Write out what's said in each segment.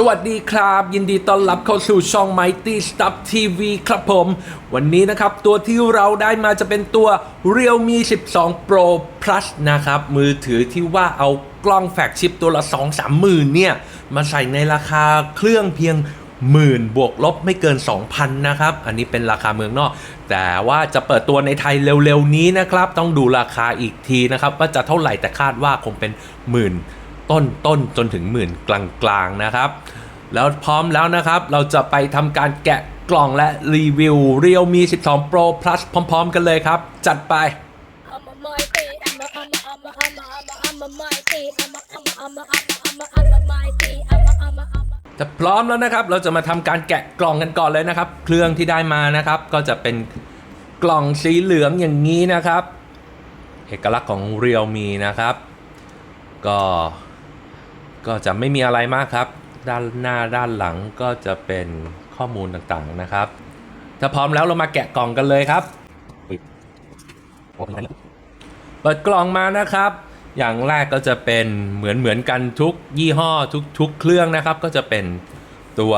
สวัสดีครับ ยินดีต้อนรับเข้าสู่ช่อง Mighty Stuff TV ครับผม วันนี้นะครับตัวที่เราได้มาจะเป็นตัว Realme 12 Pro Plus นะครับ มือถือที่ว่าเอากล้องแฟกชิปตัวละ 2-3หมื่นเนี่ย มาใส่ในราคาเครื่องเพียงหมื่นบวกลบไม่เกิน 2,000 นะครับ อันนี้เป็นราคาเมืองนอก แต่ว่าจะเปิดตัวในไทยเร็วๆนี้นะครับ ต้องดูราคาอีกทีนะครับ ว่าจะเท่าไหร่แต่คาดว่าคงเป็นหมื่น ต้นต้นจนถึงหมื่นกลางกลางๆนะครับ แล้วพร้อมแล้วนะครับเราจะไปทำการแกะกล่องและรีวิว Realme 12 Pro Plus พร้อม ๆ กันเลยครับ จัดไป I'm a mighty, I'm a, I'm a, I'm a, I'm a, I'm a, I'm a mighty, I'm a, I'm a, I'm a, I'm a, I'm a, I'm a mighty, I'm a, I'm a, I'm a. ถ้าพร้อมแล้วนะครับ เราจะมาทำการแกะกล่องกันก่อนเลยนะครับ เครื่องที่ได้มานะครับ ก็จะเป็นกล่องสีเหลืองอย่างนี้นะครับ เอกลักษณ์ของ Realme นะครับ ก็ ก็จะไม่มีอะไรมากครับ ด้านหน้าด้านหลังก็จะเป็นข้อมูลต่างๆนะครับ ถ้าพร้อมแล้วเรามาแกะกล่องกันเลยครับเปิดกล่องมานะครับ อย่างแรกก็จะเป็นเหมือนเหมือนกันทุกยี่ห้อทุกทุกเครื่องนะครับ ก็จะเป็นตัว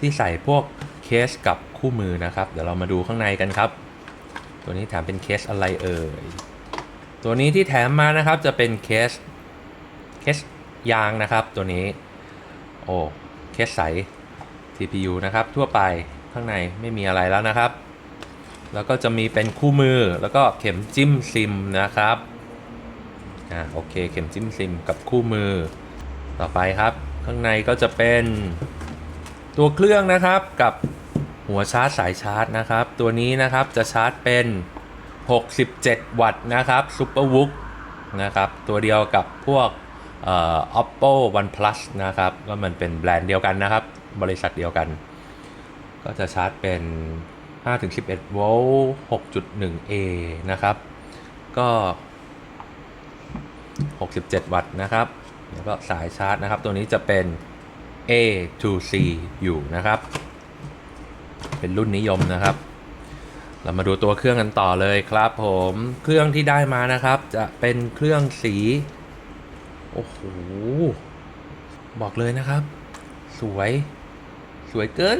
ที่ใส่พวกเคสกับคู่มือนะครับ เดี๋ยวเรามาดูข้างในกันครับ ตัวนี้แถมเป็นเคสอะไรเอ่ยตัวนี้ที่แถมมานะครับจะเป็นเคสเคส ยางนะครับตัวนี้ โอ้เคสใส TPU นะครับ ทั่วไปข้างในไม่มีอะไรแล้วนะครับ แล้วก็จะมีเป็นคู่มือแล้วก็เข็มจิ้มซิมนะครับอ่าโอเคเข็มจิ้มซิมกับคู่มือต่อไปครับ ข้างในก็จะเป็นตัวเครื่องนะครับกับหัวชาร์จสายชาร์จนะครับ ตัวนี้นะครับจะชาร์จเป็น 67 วัตต์นะครับซูเปอร์วุกนะครับ ตัวเดียวกับพวก oppo oneplus นะครับ ก็มันเป็นแบรนด์เดียวกันนะครับ บริษัทเดียวกัน ก็จะชาร์จเป็น 5-11 โวลต์ 6.1A นะครับ ก็ 67 วัตต์นะครับ แล้วก็สายชาร์จนะครับ ตัวนี้จะเป็น A to C อยู่นะครับ เป็นรุ่นนิยมนะครับ เรามาดูตัวเครื่องกันต่อเลยครับผม เครื่องที่ได้มานะครับ จะเป็นเครื่องสี โอ้โห บอกเลยนะครับ สวย สวยเกิน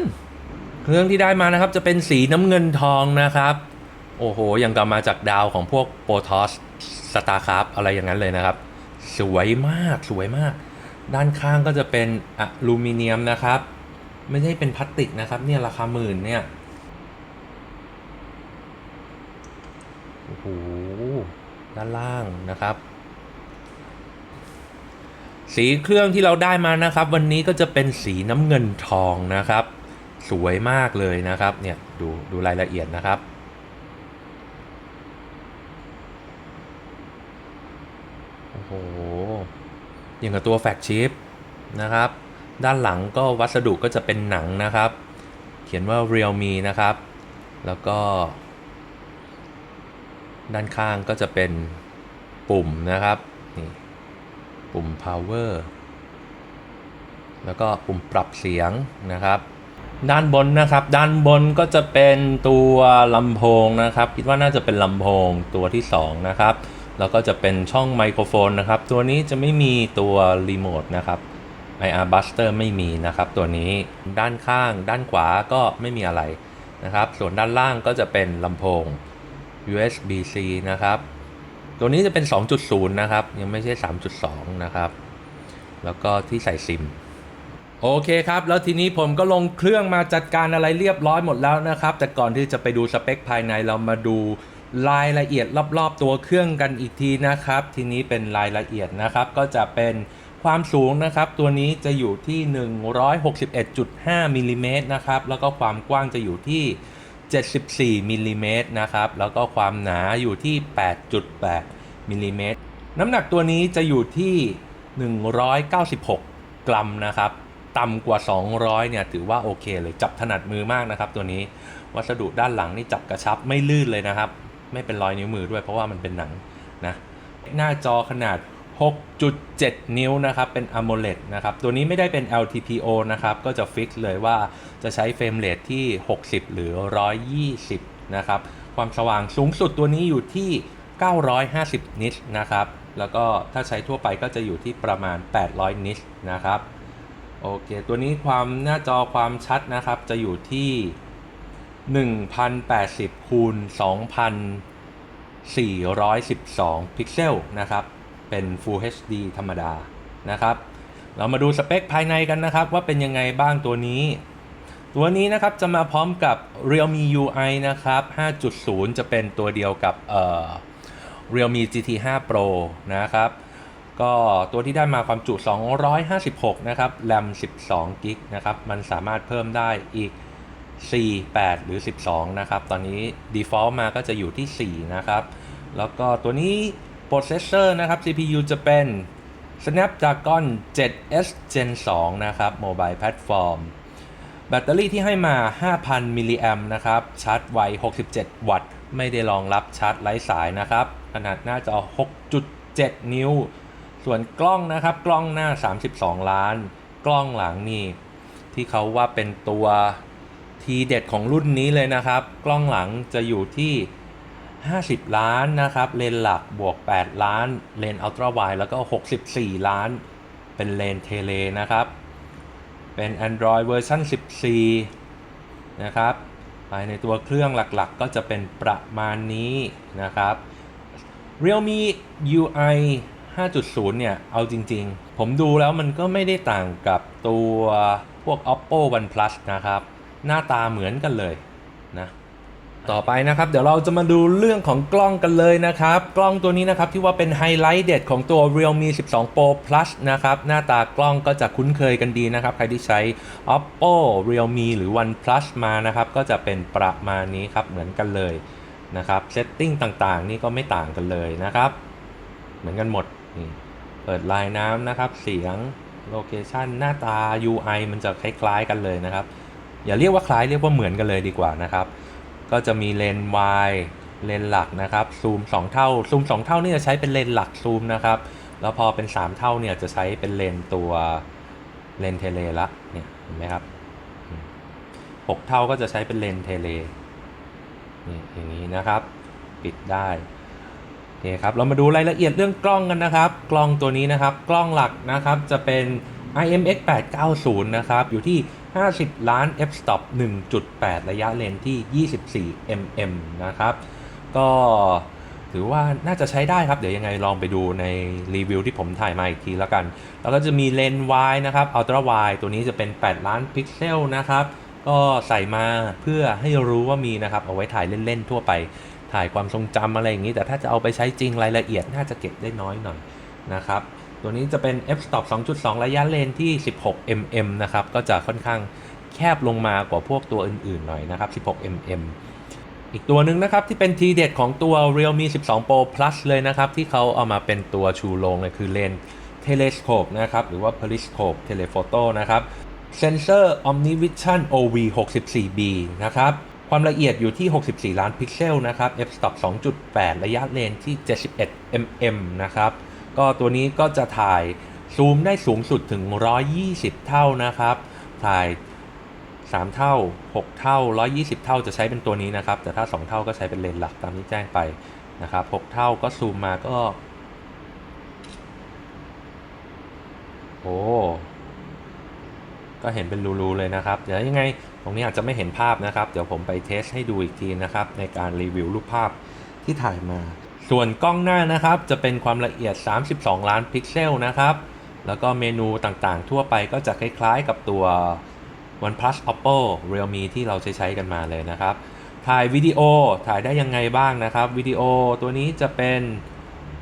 เครื่องที่ได้มานะครับ จะเป็นสีน้ำเงินทองนะครับ โอ้โห ยังกับมาจากดาวของพวกโปรทอสสตาร์คราฟอะไรอย่างนั้นเลยนะครับ สวยมาก สวยมาก ด้านข้างก็จะเป็นอะลูมิเนียมนะครับ ไม่ใช่เป็นพลาสติกนะครับ เนี่ยราคาหมื่นเนี่ยโอ้โหด้านล่างนะครับ สีเครื่องที่เราได้มานะครับ วันนี้ก็จะเป็นสีน้ำเงินทองนะครับ สวยมากเลยนะครับเนี่ยดูดูรายละเอียดนะครับโอ้โหอย่างกับตัวแฟกชิปนะครับ ด้านหลังก็วัสดุก็จะเป็นหนังนะครับ เขียนว่า Realme นะครับ แล้วก็ ด้านข้างก็จะเป็นปุ่มนะครับ ปุ่ม power แล้วก็ปุ่มปรับเสียงนะครับ ด้านบนนะครับด้านบนก็จะเป็นตัวลำโพงนะครับ คิดว่าน่าจะเป็นลำโพงตัวที่ 2 นะครับ แล้วก็จะเป็นช่องไมโครโฟนนะครับ ตัวนี้จะไม่มีตัวรีโมทนะครับ IR Buster ไม่มีนะครับ ตัวนี้ด้านข้างด้านขวาก็ไม่มีอะไรนะครับ ส่วนด้านล่างก็จะเป็นลำโพง USB-C นะครับ ตัวนี้จะเป็น 2.0 นะครับ ยังไม่ใช่ 3.2 นะครับ แล้วก็ที่ใส่ซิม โอเคครับ แล้วทีนี้ผมก็ลงเครื่องมาจัดการอะไรเรียบร้อยหมดแล้วนะครับ แต่ก่อนที่จะไปดูสเปคภายในเรามาดูรายละเอียดรอบๆตัวเครื่องกันอีกทีนะครับ ทีนี้เป็นรายละเอียดนะครับ ก็จะเป็นความสูงนะครับ ตัวนี้จะอยู่ที่ 161.5มิลลิเมตรนะครับ แล้วก็ความกว้างจะอยู่ที่ 74มิลลิเมตรนะครับ แล้วก็ความหนาอยู่ที่ 8.8 มิลลิเมตร น้ำหนักตัวนี้จะอยู่ที่ 196 กรัมนะครับ ต่ำกว่า 200 เนี่ยถือว่าโอเคเลยจับถนัดมือมากนะครับ ตัวนี้ วัสดุด้านหลังนี่จับกระชับไม่ลื่นเลยนะครับ ไม่เป็นรอยนิ้วมือด้วยเพราะว่ามันเป็นหนังนะ หน้าจอขนาด 6.7 นิ้วนะครับ เป็น AMOLED นะครับ ตัวนี้ไม่ได้เป็น LTPO นะครับ ก็จะฟิกเลยว่าจะใช้เฟรมเรทที่ 60 หรือ 120 นะครับ ความสว่างสูงสุดตัวนี้อยู่ที่ 950 นิตนะครับ แล้วก็ถ้าใช้ทั่วไปก็จะอยู่ที่ประมาณ 800 นิตนะครับ โอเค ตัวนี้ความหน้าจอความชัดนะครับ จะอยู่ที่ 1080คูณ2412 พิกเซลนะครับ เป็น Full HD ธรรมดานะครับ เรามาดูสเปคภายในกันนะครับ ว่าเป็นยังไงบ้างตัวนี้ตัวนี้นะครับจะมาพร้อมกับ Realme UI นะครับ 5.0 จะเป็นตัวเดียวกับเอ่อ Realme GT 5 Pro นะครับ ก็ตัวที่ได้มาความจุ 256 นะครับ RAM 12 g b นะครับ มันสามารถเพิ่มได้อีก 4 8 หรือ 12 นะครับ ตอนนี้ default มาก็จะอยู่ที่ 4 นะครับ แล้วก็ตัวนี้ processor นะครับ CPU จะเป็น Snapdragon 7S Gen 2 นะครับ mobile platform แบตเตอรี่ที่ให้มา 5,000 มิลลิแอมนะครับ ชาร์จไว 67 วัตต์ ไม่ได้รองรับชาร์จไร้สายนะครับ ขนาดหน้าจอ 6.7 นิ้ว ส่วนกล้องนะครับ กล้องหน้า 32 ล้าน กล้องหลังนี่ที่เขาว่าเป็นตัวทีเด็ดของรุ่นนี้เลยนะครับ กล้องหลังจะอยู่ที่ 50 ล้านนะครับ เลนหลักบวก 8 ล้าน เลนอัลตร้าไวแล้วก็ 64 ล้าน เป็นเลนเทเลนะครับ เป็น Android เวอร์ชัน14 นะครับ ภายในตัวเครื่องหลักๆ ก็จะเป็นประมาณนี้นะครับ Realme UI 5.0 เนี่ย เอาจริงๆ ผมดูแล้วมันก็ไม่ได้ต่างกับตัวพวก Oppo OnePlus นะครับ หน้าตาเหมือนกันเลยนะ ต่อไปนะครับเดี๋ยวเราจะมาดูเรื่องของกล้องกันเลยนะครับ กล้องตัวนี้นะครับที่ว่าเป็นไฮไลท์เด็ดของตัว Realme 12 Pro Plus นะครับหน้าตากล้องก็จะคุ้นเคยกันดีนะครับ ใครที่ใช้ Oppo Realme หรือ OnePlus มานะครับ ก็จะเป็นประมาณนี้ครับเหมือนกันเลยนะครับเซตติ้งต่างๆ นี่ก็ไม่ต่างกันเลยนะครับ เหมือนกันหมดนี่เปิดลายน้ำนะครับ เสียงโลเคชันหน้าตา UI มันจะคล้ายๆกันเลยนะครับ อย่าเรียกว่าคล้ายเรียกว่าเหมือนกันเลยดีกว่านะครับ ก็จะมีเลนส์วายเลนส์หลักนะครับซูม 2 เท่าซูม 2 เท่านี่จะใช้เป็นเลนส์หลักซูมนะครับ แล้วพอเป็น 3 เท่าเนี่ยจะใช้เป็นเลนส์ตัวเลนส์เทเลละเนี่ยเห็นไหมครับอืมหกเท่าก็จะใช้เป็นเลนส์เทเลนี่อย่างนี้นะครับ ปิดได้โอเคครับเรามาดูรายละเอียดเรื่องกล้องกันนะครับ กล้องตัวนี้นะครับ กล้องหลักนะครับจะเป็น IMX 890 นะครับ อยู่ที่ 50 ล้าน f stop 1.8 ระยะเลนส์ที่ 24 mm นะครับ ก็ถือว่าน่าจะใช้ได้ครับ เดี๋ยวยังไงลองไปดูในรีวิวที่ผมถ่ายมาอีกทีแล้วกัน แล้วก็จะมีเลนส์ wide นะครับ ultra wide ตัวนี้จะเป็น 8 ล้านพิกเซลนะครับ ก็ใส่มาเพื่อให้รู้ว่ามีนะครับ เอาไว้ถ่ายเล่น ๆ ทั่วไป ถ่ายความทรงจำอะไรอย่างนี้ แต่ถ้าจะเอาไปใช้จริงรายละเอียดน่าจะเก็บได้น้อยหน่อยนะครับ ตัวนี้จะเป็น f stop 2.2 ระยะเลนที่ 16 mm นะครับ ก็จะค่อนข้างแคบลงมากว่าพวกตัวอื่นๆหน่อยนะครับ 16 mm อีกตัวหนึ่งนะครับที่เป็นทีเด็ดของตัว Realme 12 Pro Plus เลยนะครับ ที่เขาเอามาเป็นตัวชูโรงเลยคือเลน Telescope นะครับ หรือว่า Periscope Telephoto นะครับ Sensor OmniVision OV 64B นะครับ ความละเอียดอยู่ที่ 64 ล้านพิกเซลนะครับ f stop 2.8 ระยะเลนที่ 71 mm นะครับ ก็ตัวนี้ก็จะถ่ายซูมได้สูงสุดถึง 120 เท่านะครับ ถ่าย 3 เท่า 6 เท่า 120 เท่าจะใช้เป็นตัวนี้นะครับ แต่ถ้า 2 เท่าก็ใช้เป็นเลนส์หลักตามที่แจ้งไปนะครับ 6 เท่าก็ซูมมาก็ โอ้ก็เห็นเป็นรูๆเลยนะครับ เดี๋ยวยังไง ตรงนี้อาจจะไม่เห็นภาพนะครับ เดี๋ยวผมไปเทสให้ดูอีกทีนะครับ ในการรีวิวรูปภาพที่ถ่ายมา ส่วนกล้องหน้านะครับจะเป็นความละเอียด 32 ล้านพิกเซลนะครับ แล้วก็เมนูต่างๆ ทั่วไปก็จะคล้ายๆกับตัว OnePlus Oppo Realme ที่เราใช้ใช้กันมาเลยนะครับ ถ่ายวิดีโอถ่ายได้ยังไงบ้างนะครับวิดีโอตัวนี้จะเป็น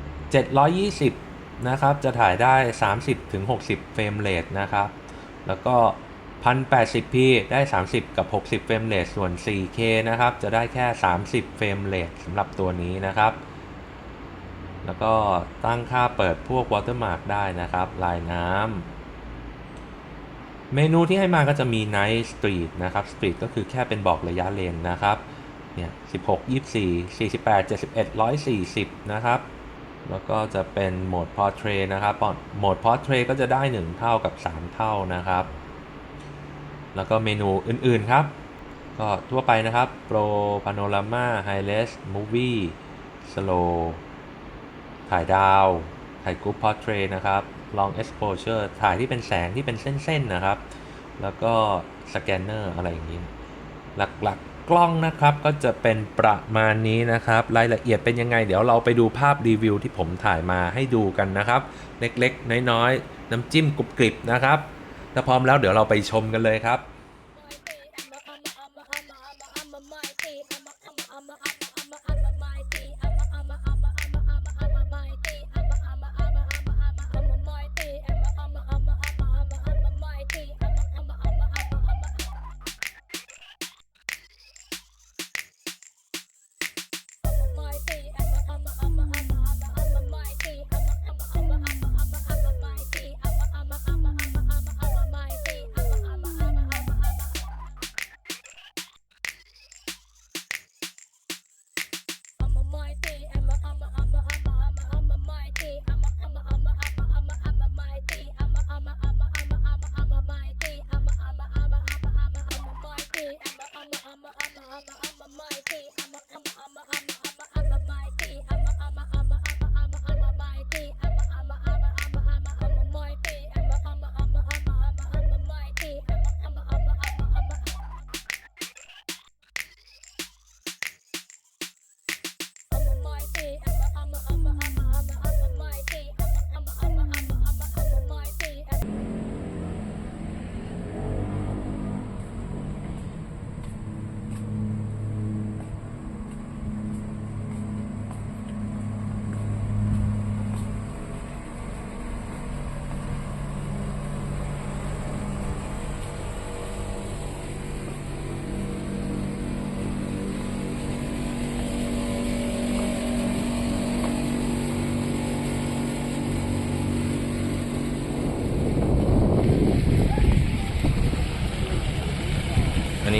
720 นะครับ จะถ่ายได้ 30ถึง60 เฟรมเรทนะครับ แล้วก็ 1080p ได้ 30 กับ 60 เฟรมเรทส่วน 4K นะครับ จะได้แค่ 30 เฟรมเรทสำหรับตัวนี้นะครับ แล้วก็ตั้งค่าเปิดพวก watermark ได้นะครับ ลายน้ำเมนูที่ให้มาก็จะมี Night Street นะครับ Street ก็คือแค่เป็นบอกระยะเลนนะครับ เนี่ย16 24 48 71 140 นะครับ แล้วก็จะเป็นโหมด Portrait นะครับ โหมด Portrait ก็จะได้ 1 เท่ากับ 3 เท่านะครับ แล้วก็เมนูอื่น ๆ ครับ ก็ทั่วไปนะครับ Pro Panorama High Res Movie Slow ถ่ายดาว ถ่ายกรุ๊ป Portrait นะครับ long exposure ถ่ายที่เป็นแสงที่เป็นเส้นๆนะครับ แล้วก็สแกนเนอร์อะไรอย่างนี้ หลักๆกล้องนะครับก็จะเป็นประมาณนี้นะครับ รายละเอียดเป็นยังไง เดี๋ยวเราไปดูภาพรีวิวที่ผมถ่ายมาให้ดูกันนะครับ เล็กๆ น้อยๆ น้ำจิ้มกรุบกริบนะครับถ้าพร้อมแล้วเดี๋ยวเราไปชมกันเลยครับ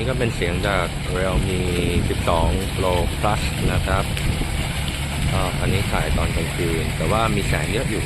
นนี้ก็เป็นเสียงจาก Realme 12 Pro Plus นะครับอันนี้ถ่ายตอนกลางคืน แต่ว่ามีแสงเยอะอยู่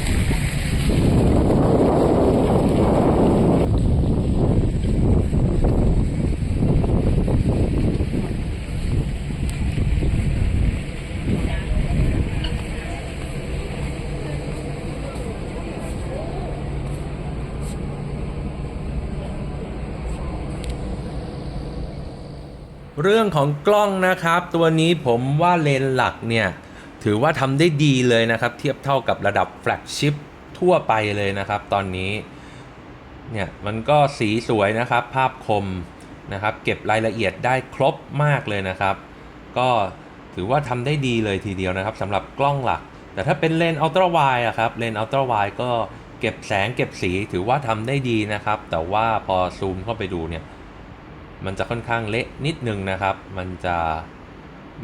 เรื่องของกล้องนะครับ ตัวนี้ผมว่าเลนส์หลักเนี่ย ถือว่าทำได้ดีเลยนะครับ เทียบเท่ากับระดับแฟลกชิพทั่วไปเลยนะครับ ตอนนี้เนี่ยมันก็สีสวยนะครับ ภาพคมนะครับ เก็บรายละเอียดได้ครบมากเลยนะครับ ก็ถือว่าทำได้ดีเลยทีเดียวนะครับสำหรับกล้องหลัก แต่ถ้าเป็นเลนส์อัลตร้าไวด์อะครับเลนส์อัลตร้าไวด์ก็เก็บแสงเก็บสีถือว่าทำได้ดีนะครับ แต่ว่าพอซูมเข้าไปดูเนี่ย มันจะค่อนข้างเละนิดนึงนะครับ มันจะ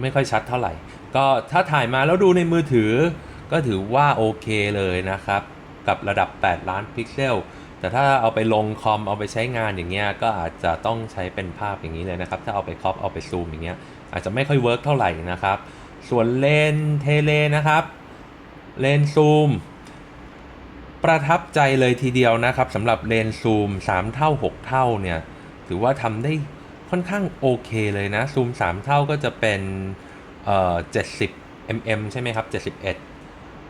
ไม่ค่อยชัดเท่าไหร่ ก็ถ้าถ่ายมาแล้วดูในมือถือ ก็ถือว่าโอเคเลยนะครับ กับระดับ 8 ล้านพิกเซล แต่ถ้าเอาไปลงคอมเอาไปใช้งานอย่างเงี้ย ก็อาจจะต้องใช้เป็นภาพอย่างนี้เลยนะครับ ถ้าเอาไปครอปเอาไปซูมอย่างเงี้ย อาจจะไม่ค่อยเวิร์กเท่าไหร่นะครับ ส่วนเลนเทเลนะครับเลนซูมประทับใจเลยทีเดียวนะครับสำหรับเลนซูม 3 เท่า 6 เท่าเนี่ย ถือว่าทำได้ค่อนข้างโอเคเลยนะ ซูม 3 เท่าก็จะเป็นเอ่อ70 mm ใช่ไหมครับ 71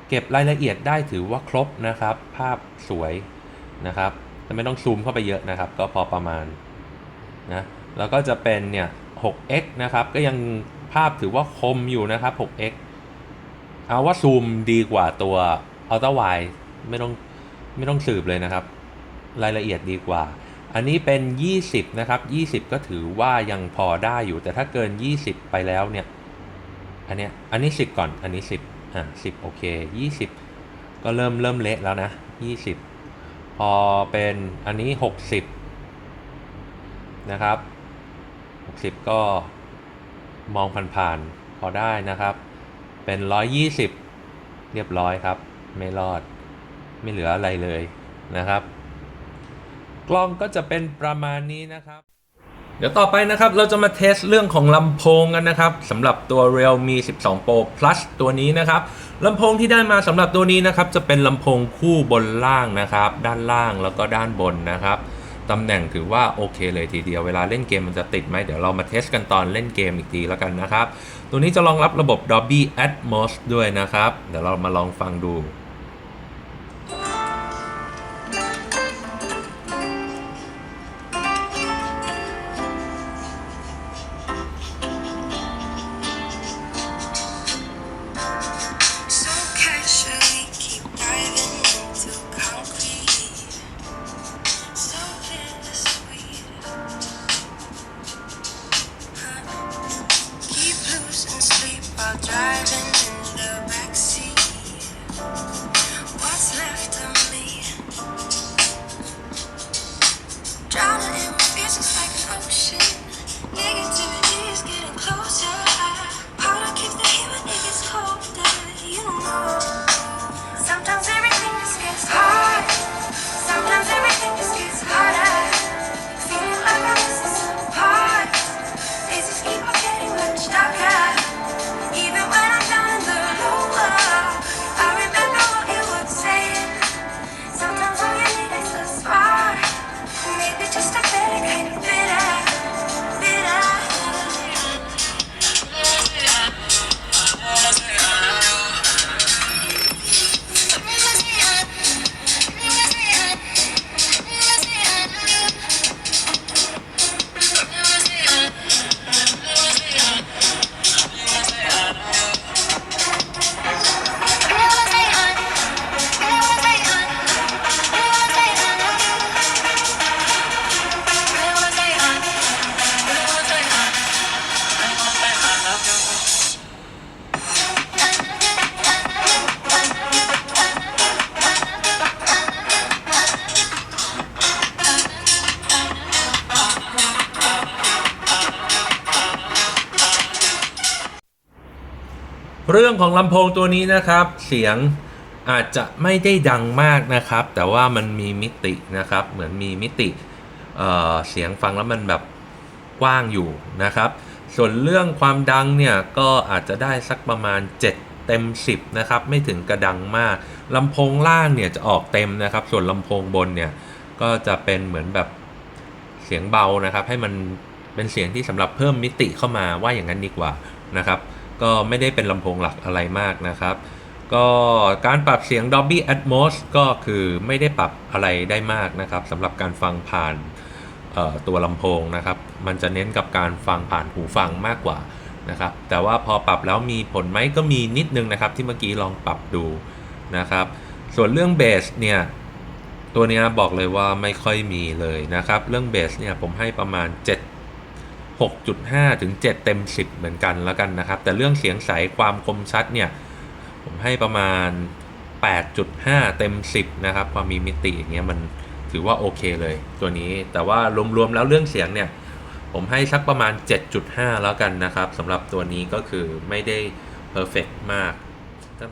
เก็บรายละเอียดได้ถือว่าครบนะครับ ภาพสวยนะครับแต่ไม่ต้องซูมเข้าไปเยอะนะครับ ก็พอประมาณนะแล้วก็จะเป็นเนี่ย 6x นะครับ ก็ยังภาพถือว่าคมอยู่นะครับ 6x เอาว่าซูมดีกว่าตัว Ultra Wide ไม่ต้องไม่ต้องสืบเลยนะครับ รายละเอียดดีกว่า อันนี้เป็น 20 นะครับ 20 ก็ถือว่ายังพอได้อยู่ แต่ถ้าเกิน 20 ไปแล้วเนี่ย อันเนี้ย อันนี้ 10 ก่อน อันนี้ 10 อะ 10 โอเค 20 ก็เริ่มเริ่มเละแล้วนะ 20 พอเป็นอันนี้ 60 นะครับ 60 ก็มองผ่านๆ พอได้นะครับ เป็น 120 เรียบร้อยครับ ไม่รอด ไม่เหลืออะไรเลยนะครับ กล้องก็จะเป็นประมาณนี้นะครับ เดี๋ยวต่อไปนะครับเราจะมาเทสเรื่องของลำโพงกันนะครับสำหรับตัว Realme 12 Pro Plus ตัวนี้นะครับลำโพงที่ได้มาสำหรับตัวนี้นะครับจะเป็นลำโพงคู่บนล่างนะครับ ด้านล่างแล้วก็ด้านบนนะครับตำแหน่งถือว่าโอเคเลยทีเดียวเวลาเล่นเกมมันจะติดไหมเดี๋ยวเรามาเทสกันตอนเล่นเกมอีกทีแล้วกันนะครับ ตัวนี้จะรองรับระบบ Dolby Atmos ด้วยนะครับ เดี๋ยวเรามาลองฟังดู เรื่องของลำโพงตัวนี้นะครับ เสียงอาจจะไม่ได้ดังมากนะครับ แต่ว่ามันมีมิตินะครับ เหมือนมีมิติเเสียงฟังแล้วมันแบบกว้างอยู่นะครับ ส่วนเรื่องความดังเนี่ยก็อาจจะได้สักประมาณ 7 เต็ม 10 นะครับ ไม่ถึงกระดังมากลำโพงล่างเนี่ยจะออกเต็มนะครับ ส่วนลำโพงบนเนี่ยก็จะเป็นเหมือนแบบเสียงเบานะครับ ให้มันเป็นเสียงที่สำหรับเพิ่มมิติเข้ามาว่าอย่างนั้นดีกว่านะครับ ก็ไม่ได้เป็นลำโพงหลักอะไรมากนะครับ ก็การปรับเสียง Dolby Atmos ก็คือไม่ได้ปรับอะไรได้มากนะครับสำหรับการฟังผ่านตัวลำโพงนะครับ มันจะเน้นกับการฟังผ่านหูฟังมากกว่านะครับ แต่ว่าพอปรับแล้วมีผลไหมก็มีนิดนึงนะครับที่เมื่อกี้ลองปรับดูนะครับ ส่วนเรื่องเบสเนี่ยตัวนี้บอกเลยว่าไม่ค่อยมีเลยนะครับ เรื่องเบสเนี่ยผมให้ประมาณ 7 6.5 ถึง 7 เต็ม 10 เหมือนกันแล้วกันนะครับ แต่เรื่องเสียงใสความคมชัดเนี่ย ผมให้ประมาณ 8.5 เต็ม 10 นะครับ ความมีมิติอย่างเงี้ยมันถือว่าโอเคเลยตัวนี้ แต่ว่ารวมๆแล้วเรื่องเสียงเนี่ย ผมให้สักประมาณ 7.5 แล้วกันนะครับสำหรับตัวนี้ก็คือไม่ได้เพอร์เฟกมากถ้า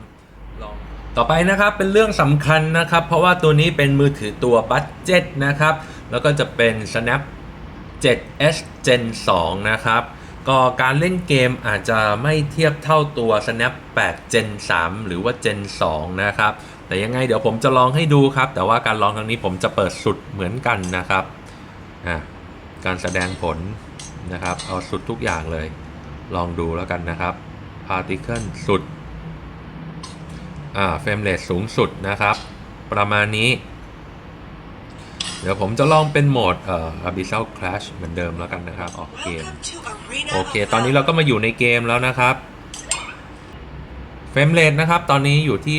ลองต่อไปนะครับเป็นเรื่องสำคัญนะครับ เพราะว่าตัวนี้เป็นมือถือตัวบัตเจ็ตนะครับ แล้วก็จะเป็น Snap 7S Gen 2 นะครับ ก็การเล่นเกมอาจจะไม่เทียบเท่าตัว Snap 8 Gen 3 หรือว่า Gen 2 นะครับ แต่ยังไงเดี๋ยวผมจะลองให้ดูครับ แต่ว่าการลองครั้งนี้ผมจะเปิดสุดเหมือนกันนะครับ อะ การแสดงผลนะครับ เอาสุดทุกอย่างเลย ลองดูแล้วกันนะครับ Particle สุด อ่า เฟรมเรทสูงสุดนะครับ ประมาณนี้ เดี๋ยวผมจะลองเป็นโหมดเอ่อ Abyssal Clash เหมือนเดิมแล้วกันนะครับ ออกเกม โอเค ตอนนี้เราก็มาอยู่ในเกมแล้วนะครับ เฟรมเรทนะครับ ตอนนี้อยู่ที่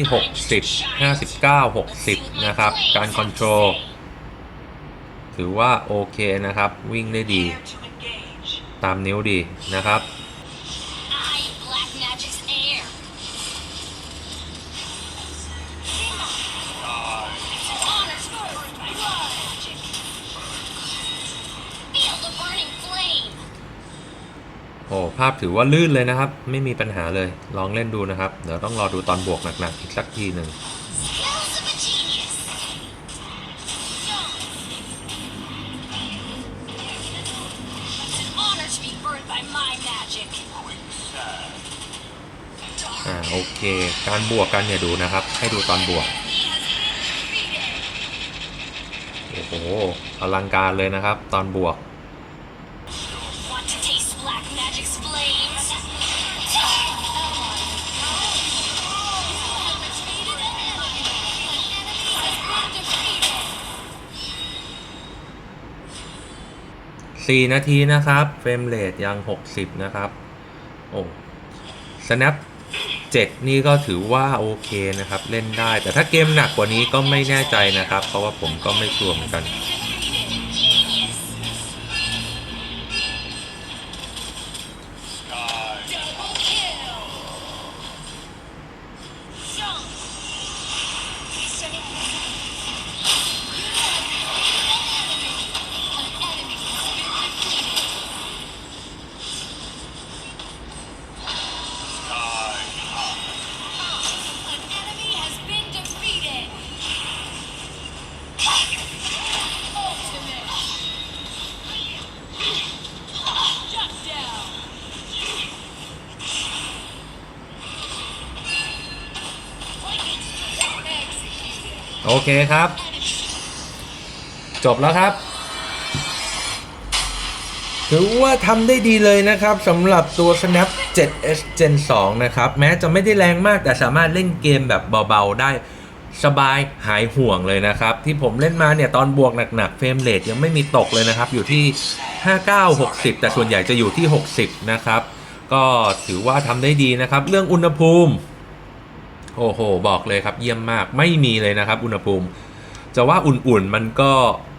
60 59 60 นะครับ การคอนโทรลถือว่าโอเคนะครับ วิ่งได้ดี ตามนิ้วดีนะครับ โอ้ภาพถือว่าลื่นเลยนะครับ ไม่มีปัญหาเลยลองเล่นดูนะครับ เดี๋ยวต้องรอดูตอนบวกหนักๆอีกสักทีหนึ่งอ่าโอเค การบวกกันเนี่ยดูนะครับ ให้ดูตอนบวก โอ้โหอลังการเลยนะครับ ตอนบวก 4 นาทีนะครับ เฟรมเรทยัง 60 นะครับ โอ้ snap 7 นี่ก็ถือว่าโอเคนะครับ เล่นได้ แต่ถ้าเกมหนักกว่านี้ก็ไม่แน่ใจนะครับ เพราะว่าผมก็ไม่ชัวร์เหมือนกัน โอเคครับ จบแล้วครับถือว่าทำได้ดีเลยนะครับสำหรับตัว Snap 7S Gen 2 นะครับ แม้จะไม่ได้แรงมากแต่สามารถเล่นเกมแบบเบา ๆ ได้สบายหายห่วงเลยนะครับ ที่ผมเล่นมาเนี่ย ตอนบวกหนัก ๆ เฟรมเรทยังไม่มีตกเลยนะครับ อยู่ที่ 59 60 แต่ส่วนใหญ่จะอยู่ที่ 60 นะครับ ก็ถือว่าทำได้ดีนะครับ เรื่องอุณหภูมิ โอ้โห บอกเลยครับเยี่ยมมากไม่มีเลยนะครับ อุณหภูมิ จะว่าอุ่นๆมันก็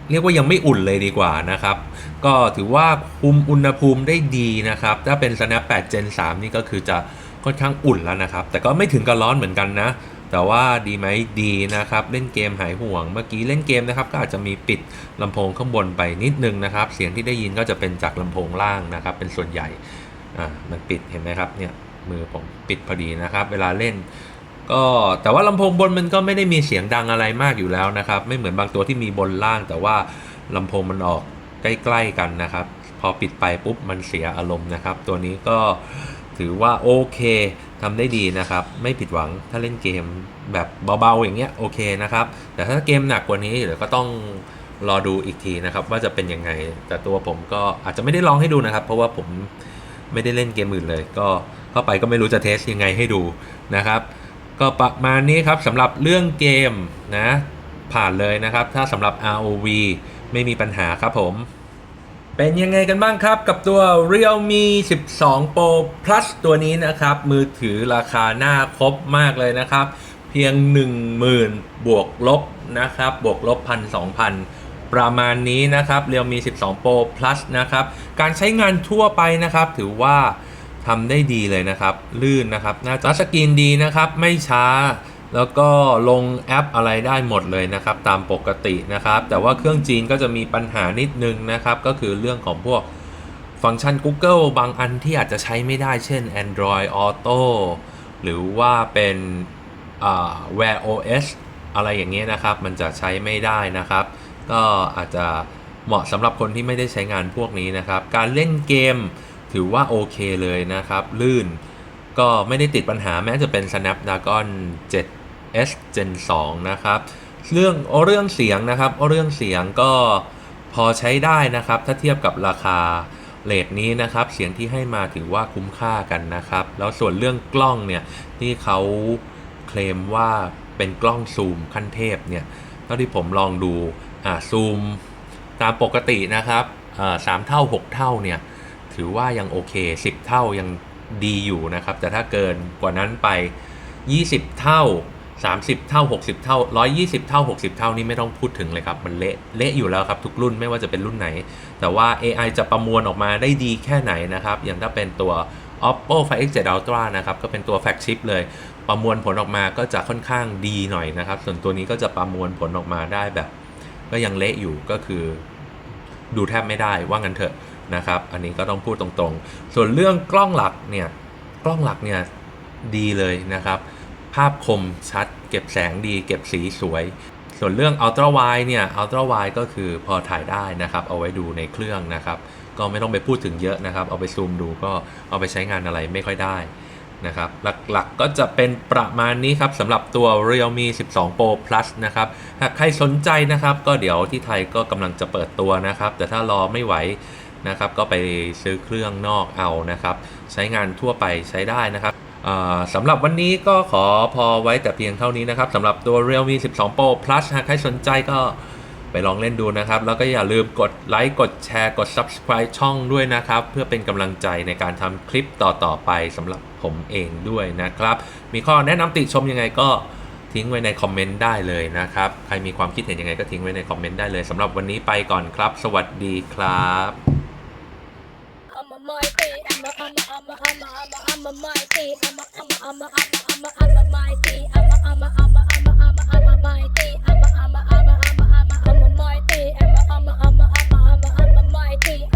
เรียกว่ายังไม่อุ่นเลยดีกว่านะครับ ก็ถือว่าคุมอุณหภูมิได้ดีนะครับ ถ้าเป็น Snap 8 Gen 3 นี่ก็คือจะค่อนข้างอุ่นแล้วนะครับ แต่ก็ไม่ถึงกับร้อนเหมือนกันนะ แต่ว่าดีไหมดีนะครับ เล่นเกมหายห่วง เมื่อกี้เล่นเกมนะครับ ก็อาจจะมีปิดลำโพงข้างบนไปนิดนึงนะครับ เสียงที่ได้ยินก็จะเป็นจากลำโพงล่างนะครับ เป็นส่วนใหญ่ อ่า มันปิดเห็นไหมครับ เนี่ย มือผมปิดพอดีนะครับ เวลาเล่น ก็แต่ว่าลำโพงบนมันก็ไม่ได้มีเสียงดังอะไรมากอยู่แล้วนะครับ ไม่เหมือนบางตัวที่มีบนล่าง แต่ว่าลำโพงมันออกใกล้ๆกันนะครับ พอปิดไปปุ๊บมันเสียอารมณ์นะครับ ตัวนี้ก็ถือว่าโอเคทำได้ดีนะครับ ไม่ผิดหวังถ้าเล่นเกมแบบเบาๆอย่างเงี้ยโอเคนะครับ แต่ถ้าเกมหนักกว่านี้เดี๋ยวก็ต้องรอดูอีกทีนะครับ ว่าจะเป็นยังไง แต่ตัวผมก็อาจจะไม่ได้ลองให้ดูนะครับ เพราะว่าผมไม่ได้เล่นเกมอื่นเลย ก็เข้าไปก็ไม่รู้จะเทสยังไงให้ดูนะครับ ก็ประมาณนี้ครับสำหรับเรื่องเกมนะผ่านเลยนะครับ ถ้าสำหรับ ROV ไม่มีปัญหาครับผม เป็นยังไงกันบ้างครับกับตัว Realme 12 Pro Plus ตัวนี้นะครับ มือถือราคาหน้าครบมากเลยนะครับ เพียง 10,000 บวกลบนะครับ บวกลบพันสองพันประมาณนี้นะครับ Realme 12 Pro Plus นะครับ การใช้งานทั่วไปนะครับ ถือว่า ทำได้ดีเลยนะครับ ลื่นนะครับหน้าจอสกรีนดีนะครับ ไม่ช้า แล้วก็ลงแอปอะไรได้หมดเลยนะครับ ตามปกตินะครับ แต่ว่าเครื่องจีนก็จะมีปัญหานิดนึงนะครับ ก็คือเรื่องของพวกฟังก์ชัน Google บางอันที่อาจจะใช้ไม่ได้ เช่น Android Auto หรือว่าเป็นอ่า Wear OS อะไรอย่างเงี้ยนะครับ มันจะใช้ไม่ได้นะครับ ก็อาจจะเหมาะสำหรับคนที่ไม่ได้ใช้งานพวกนี้นะครับ การเล่นเกม ถือว่าโอเคเลยนะครับ ลื่นก็ไม่ได้ติดปัญหาแม้จะเป็น Snapdragon 7S Gen 2 นะครับ เรื่องโอเรื่องเสียงนะครับโอเรื่องเสียงก็พอใช้ได้นะครับ ถ้าเทียบกับราคาเลทนี้นะครับ เสียงที่ให้มาถือว่าคุ้มค่ากันนะครับ แล้วส่วนเรื่องกล้องเนี่ยที่เขาเคลมว่าเป็นกล้องซูมขั้นเทพเนี่ยเท่าที่ผมลองดูอ่าซูมตามปกตินะครับอ่าสามเท่า 6 เท่าเนี่ย ถือว่ายังโอเค 10 เท่ายังดีอยู่นะครับ แต่ถ้าเกินกว่านั้นไป 20 เท่า 30 เท่า 60 เท่า 120 เท่า 60 เท่านี่ไม่ต้องพูดถึงเลยครับ มันเละเละอยู่แล้วครับ ทุกรุ่นไม่ว่าจะเป็นรุ่นไหน แต่ว่า AI จะประมวลออกมาได้ดีแค่ไหนนะครับ อย่างถ้าเป็นตัว Oppo Find X7 Ultra นะครับ ก็เป็นตัวแฟกชิปเลย ประมวลผลออกมาก็จะค่อนข้างดีหน่อยนะครับ ส่วนตัวนี้ก็จะประมวลผลออกมาได้แบบ ก็ยังเละอยู่ก็คือ ดูแทบไม่ได้ว่างั้นเถอะ นะครับ อันนี้ก็ต้องพูดตรงๆ ส่วนเรื่องกล้องหลักเนี่ย กล้องหลักเนี่ยดีเลยนะครับ ภาพคมชัด เก็บแสงดี เก็บสีสวย ส่วนเรื่อง Ultra Wide เนี่ย Ultra Wide ก็คือพอถ่ายได้นะครับ เอาไว้ดูในเครื่องนะครับ ก็ไม่ต้องไปพูดถึงเยอะนะครับ เอาไปซูมดูก็เอาไปใช้งานอะไรไม่ค่อยได้นะครับหลักๆก็จะเป็นประมาณนี้ครับสำหรับตัว Realme 12 Pro Plus นะครับ หากใครสนใจนะครับ ก็เดี๋ยวที่ไทยก็กำลังจะเปิดตัวนะครับ แต่ถ้ารอไม่ไหว นะครับก็ไปซื้อเครื่องนอกเอานะครับใช้งานทั่วไปใช้ได้นะครับสำหรับวันนี้ก็ขอพอไว้แต่เพียงเท่านี้นะครับสำหรับตัว Realme 12 Pro Plus หากใครสนใจก็ไปลองเล่นดูนะครับ แล้วก็อย่าลืมกดไลค์ กดแชร์ กด Subscribe ช่องด้วยนะครับ เพื่อเป็นกำลังใจในการทำคลิปต่อ ๆ ไปสำหรับผมเองด้วยนะครับ มีข้อแนะนำติชมยังไงก็ทิ้งไว้ในคอมเมนต์ได้เลยนะครับ ใครมีความคิดเห็นยังไงก็ทิ้งไว้ในคอมเมนต์ได้เลยสำหรับวันนี้ไปก่อนครับ สวัสดีครับ I'm a I'm a, I'm a, I'm a, I'm a, I'm a, I'm a mighty. I'm a, I'm a, I'm a, I'm a, I'm a, I'm a mighty. I'm a, I'm a, I'm a, I'm a, I'm a, I'm a mighty. I'm a, I'm a, I'm a, I'm a, I'm a, I'm a mighty. I'm a, I'm a, I'm a, I'm a, I'm a, I'm a mighty.